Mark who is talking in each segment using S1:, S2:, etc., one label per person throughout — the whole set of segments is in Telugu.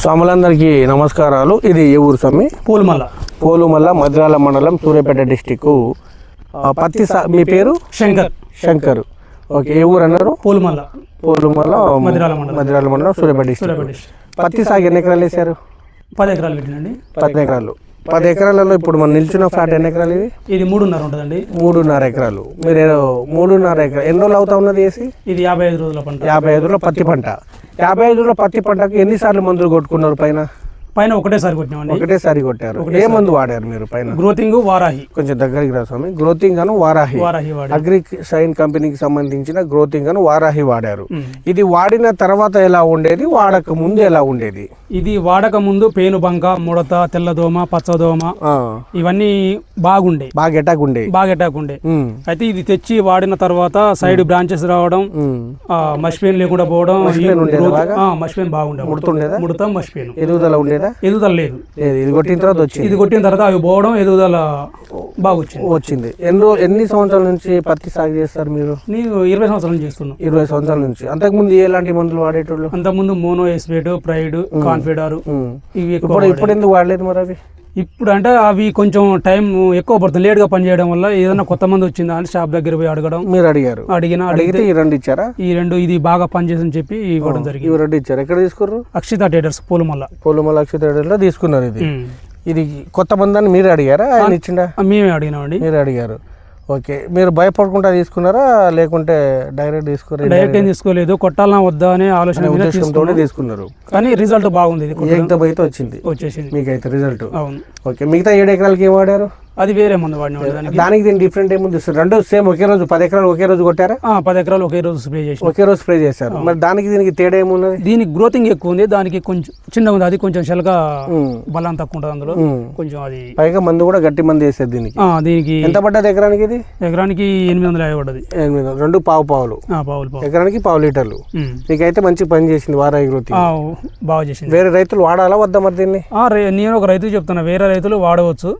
S1: స్వాములందరికీ నమస్కారాలు. ఇది ఏ ఊరు స్వామి?
S2: పూలమల్ల.
S1: పోలుమల్ల మద్రాల మండలం సూర్యాపేట డిస్టిక్ పత్తి సా మీ పేరు?
S2: శంకర్.
S1: శంకర్. ఓకే ఏ ఊరు అన్నారు?
S2: పూలమల్ల.
S1: పోలుమల్ల
S2: మదిరాల మండలం.
S1: సూర్యాపేట డిస్టిక్. పత్తి సాగు ఎన్ని ఎకరాలు వేశారు?
S2: పది ఎకరాలు పెట్టినండి
S1: పది ఎకరాలు. పది ఎకరాలలో ఇప్పుడు మనం నిల్చున్న ఫ్లాట్ ఎన్ని ఎకరాలు ఇది?
S2: ఇది మూడున్నర ఉంటుందండి.
S1: మూడున్నర ఎకరాలు. మీరు మూడున్నర ఎకరాలు ఎన్ని రోజులు అవుతా ఉన్నది వేసి
S2: ఇది యాభై ఐదు రోజుల పంట.
S1: యాభై ఐదులో పత్తి పంట. యాభై ఐదులో పత్తి పంటకు ఎన్నిసార్లు మందులు కొట్టుకున్నారు పైన?
S2: పైన ఒకటేసారి కొట్టినామండి.
S1: ఒకటేసారి కొట్టారు. ఏ మందు వాడారు మీరు పైన?
S2: గ్రోతింగ్ వారాహి.
S1: కొంచెం దగ్గరికి రా స్వామి. గ్రోతింగ్ అను వారాహి.
S2: వారాహి
S1: అగ్రి సైన్ కంపెనీకి సంబంధించిన గ్రోతింగ్ అను వారాహి వాడారు. ఇది వాడిన తర్వాత ఎలా ఉండేది? వాడక ముందు ఎలా ఉండేది?
S2: ఇది వాడక ముందు పేను బంక ముడత తెల్లదోమ పచ్చదోమ
S1: ఆ,
S2: ఇవన్నీ బాగుండే.
S1: బాగా ఎటాక్ ఉండే.
S2: బాగా అటాక్ ఉండే. అయితే ఇది తెచ్చి వాడిన తర్వాత సైడ్ బ్రాంచెస్ రావడం
S1: ఉమ్.
S2: మష్పెయిన్ లేకుండా పోవడం
S1: మష్పెయిన్
S2: బాగుండే? ముడత మష్పెయిన్
S1: ఎదుగుదల ఉండేదా?
S2: ఎదుగుదల లేదు.
S1: లేదు ఇది కొట్టిన తర్వాత వచ్చింది.
S2: ఇది కొట్టిన తర్వాత అవి పోవడం ఎదుగుదల బాగొచ్చింది.
S1: వచ్చింది. ఎన్ని రో- ఎన్ని సంవత్సరాల నుంచి పత్తి సాగు చేస్తారు మీరు?
S2: నేను ఇరవై సంవత్సరాలు చేస్తున్నాను.
S1: ఇరవై సంవత్సరాల నుంచి. అంతకుముందు ఎలాంటి మందులు వాడేటోళ్ళు?
S2: అంతకుముందు మోనో ఎస్పేట్ ప్రైడ్ కాన్ఫిడారు. ఇవి
S1: ఇప్పుడు ఎందుకు వాడలేదు మరి అవి?
S2: ఇప్పుడు అంటే అవి కొంచెం టైం ఎక్కువ పడుతుంది. లేట్గా పనిచేయడం వల్ల ఏదైనా కొత్త మంది వచ్చిందా అని షాప్ దగ్గర పోయి అడగడం.
S1: మీరు అడిగారు.
S2: అడిగిన
S1: అడిగితే ఈ రెండు ఇచ్చారా?
S2: ఈ రెండు ఇది బాగా పనిచేసని చెప్పి ఇవ్వడం జరిగింది.
S1: ఇవి రెండు ఇచ్చారు? ఎక్కడ తీసుకుర్రు?
S2: అక్షిత టేటర్స్ పూలమల్ల.
S1: పోలుమల అక్షతలో తీసుకున్నారు ఇది. ఇది కొత్త మందాన్ని మీరు అడిగారా? ఆయన ఇచ్చిండా?
S2: మేమే అడిగినామండి.
S1: మీరు అడిగారు. ఓకే. మీరు భయపడకుండా తీసుకున్నారా? లేకుంటే డైరెక్ట్ తీసుకున్నారు
S2: డైరెక్ట్ ఏం తీసుకోలేదు. కొట్టాలనా వద్దా అనే ఆలోచన.
S1: తీసుకున్నారు.
S2: కానీ రిజల్ట్ బాగుంది
S1: ఏకదం అయితే వచ్చింది?
S2: వచ్చేసింది.
S1: మీకైతే రిజల్ట్.
S2: అవును.
S1: ఓకే. మిగతా ఏడు ఎకరాలకి ఏం వాడారు?
S2: అది వేరే మందు వాడినాం దానికి
S1: దానికి దీని డిఫరెంట్ ఏముంది రెండు సేమ్ ఒకే రోజు పది ఎకరాలు ఒకే రోజు కొట్టారా?
S2: ఆ, పది ఎకరాలు ఒకే రోజు స్ప్రే చేసి
S1: ఒకే రోజు స్ప్రే చేశారు. మరి దానికి దీనికి తేడా ఏమున్నది
S2: దీనికి గ్రోతింగ్ ఎక్కువ ఉంది. దానికి కొంచెం చిన్నగా ఉంది. అది కొంచెం
S1: ఉమ్,
S2: బలం తక్కువ ఉంటుంది అందులో. కొంచెం అది
S1: పైగా మందు కూడా గట్టి మంది వేసేది దీనికి.
S2: దీనికి
S1: ఎంత పడ్డది ఎకరానికి ఇది?
S2: ఎకరానికి ఎనిమిది వందల యాభై పడ్డది.
S1: ఎనిమిది వందలు. రెండు పావు పావులు.
S2: పావులు పావు.
S1: ఎకరానికి పావు లీటర్లు. మీకైతే మంచి పని చేసింది వారాయి గ్రోతి
S2: ఆ, బాగా చేసింది.
S1: వేరే రైతులు వాడాలా వద్దా మరి దీన్ని?
S2: నేను ఒక రైతు చెప్తున్నా. వేరే రైతులు వాడవచ్చు.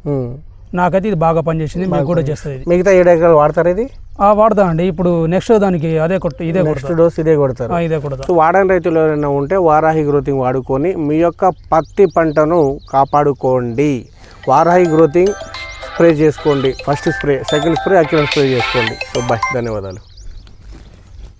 S2: నాకైతే ఇది బాగా పనిచేసింది. మీకు కూడా చేస్తుంది ఇది.
S1: మిగతా ఏడు ఎకరాలు వాడతారు ఇది?
S2: ఆ, వాడదా అండి ఇప్పుడు నెక్స్ట్ దానికి అదే కొట్టు ఇదే కొడతా.
S1: నెక్స్ట్ డోస్ ఇదే కొడతారు.
S2: ఆ, ఇదే కొడతా.
S1: సో వాడని రైతులు ఎవరైనా ఉంటే వారాహి గ్రోతింగ్ వాడుకొని మీ యొక్క పత్తి పంటను కాపాడుకోండి. వారాహి గ్రోతింగ్ స్ప్రే చేసుకోండి. First spray second spray accurate spray చేసుకోండి. సో బాయ్ ధన్యవాదాలు.